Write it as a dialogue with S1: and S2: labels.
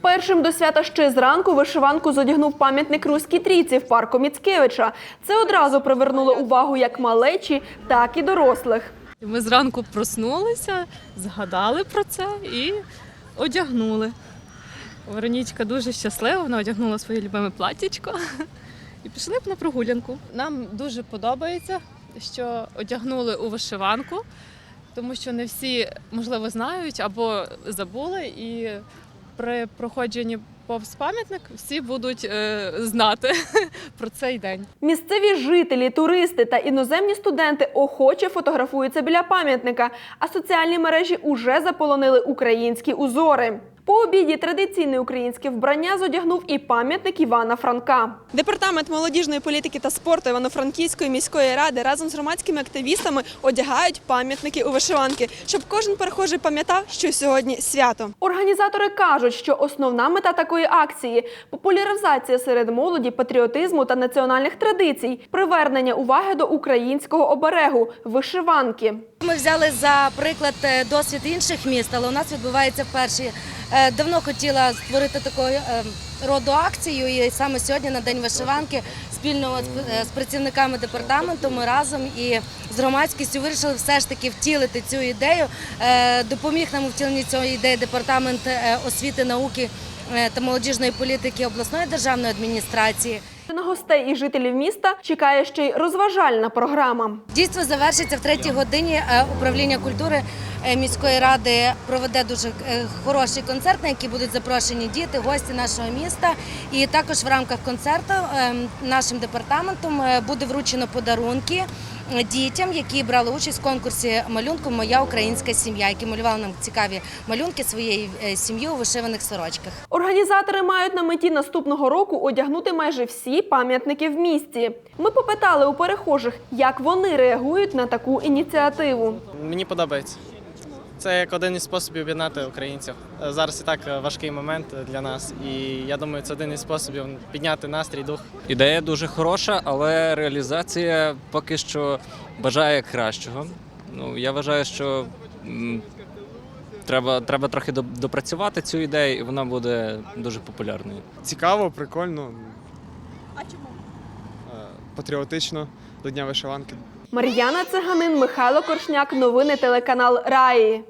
S1: Першим до свята ще зранку вишиванку зодягнув пам'ятник Руській трійці в парку Міцкевича. Це одразу привернуло увагу як малечі, так і дорослих.
S2: Ми зранку проснулися, згадали про це і одягнули. Веронічка дуже щаслива, вона одягнула своє любиме платтячко і пішли б на прогулянку. Нам дуже подобається, що одягнули у вишиванку, тому що не всі, можливо, знають або забули, і при проходженні повз пам'ятник всі будуть е, знати про цей день.
S1: Місцеві жителі, туристи та іноземні студенти охоче фотографуються біля пам'ятника, а соціальні мережі уже заполонили українські узори. По обіді традиційне українське вбрання зодягнув і пам'ятник Івана Франка.
S3: Департамент молодіжної політики та спорту Івано-Франківської міської ради разом з громадськими активістами одягають пам'ятники у вишиванки, щоб кожен перехожий пам'ятав, що сьогодні свято.
S1: Організатори кажуть, що основна мета такої акції популяризація серед молоді патріотизму та національних традицій, привернення уваги до українського оберегу вишиванки.
S4: Ми взяли за приклад е, досвід інших міст, але у нас відбувається вперше. Е, Давно хотіла створити таку е, роду акцію, і саме сьогодні на день вишиванки спільно з- працівниками департаменту ми разом і з громадськістю вирішили все ж таки втілити цю ідею. Допоміг нам у втіленні цієї ідеї департамент освіти, науки та молодіжної політики обласної державної адміністрації.
S1: На гостей і жителів міста чекає ще й розважальна програма.
S4: Дійство завершиться в третій годині. Е, Управління культури е, міської ради проведе дуже е, хороший концерт, на який будуть запрошені діти, гості нашого міста. І також в рамках концерту е, нашим департаментом е, буде вручено подарунки. е, Дітям, які брали участь в конкурсі малюнку Моя українська сім'я, які малювали нам цікаві малюнки своєї е, сім'ї у вишиваних сорочках.
S1: Організатори мають на меті наступного року одягнути майже всі пам'ятники в місті. Ми попитали у перехожих, як вони реагують на таку ініціативу.
S5: Мені подобається. Це як один із способів об'єднати українців. Е, Зараз і так е, важкий момент для нас, і я думаю, це один із способів підняти настрій, дух.
S6: Ідея дуже хороша, але реалізація поки що бажає кращого. Ну, я вважаю, що м, треба, треба трохи доп- допрацювати цю ідею, і вона буде дуже популярною.
S7: Цікаво, прикольно. А чому? Патріотично до Дня вишиванки.
S1: Мар'яна Циганин, Михайло Коршняк. Новини телеканал Раї.